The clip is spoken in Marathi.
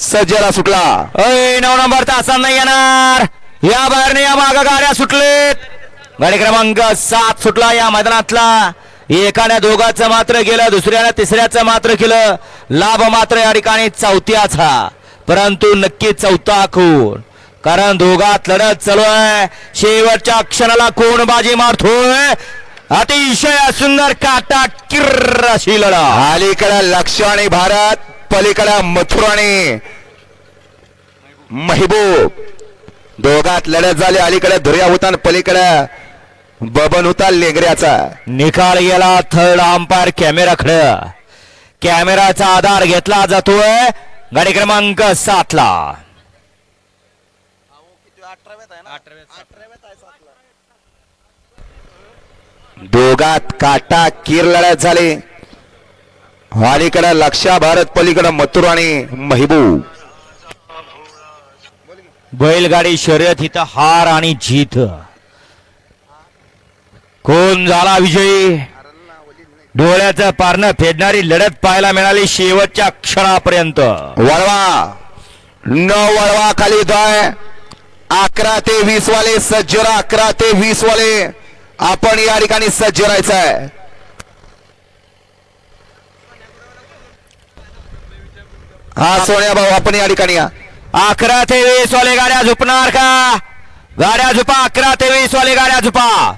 सज्जरा सुटला. अय नऊ नंबर तासात नाही येणार. या बाहेरने या माग गाड्या सुटलेत. गाडी क्रमांक सात सुटला या मैदानातला. एकाने दोघाचं मात्र केलं दुसऱ्याने तिसऱ्याचं मात्र केलं. लाभ मात्र या ठिकाणी चौथ्याचा. परंतु नक्की चौथा कोण? कारण दोघात लढत चालू आहे. शेवटच्या क्षणाला कोण बाजी मारतोय. अतिशय सुंदर काटा किर्र अशी लढत. अलीकडे लक्ष आणि भारत. पलीकडे मथुर आणि महबूब. दोघात लढत झाली अलीकडे धुर्या होता आणि पलीकडे बबन होता लेगऱ्याचा. निकाल गेला थर्ड अंपायर कॅमेराकडे. कॅमेराचा आधार घेतला जातोय. गाडी क्रमांक सात ला दोघात काटा किर लढत झाली. अलीकडे लक्षा भारत पलीकडे मथुर आणि महिबू. बैलगाडी शर्यत इथं हार आणि जीत. कोण झाला विजयी? डोळ्याचं पारणं फेडणारी लढत पाहायला मिळाली शेवटच्या क्षणापर्यंत. वळवा. न वळवा खाली जाय अकरा ते वीस वाले सज्जरा अकरा ते वीस वाले आपण या ठिकाणी सज्ज राहायचं आहे हा सोन्या भाऊ आपण या ठिकाणी या. अकरा ते वीस वाले गाड्या झुपणार का? गाड्या झुपा अकरा ते वीस वाले गाड्या झुपा.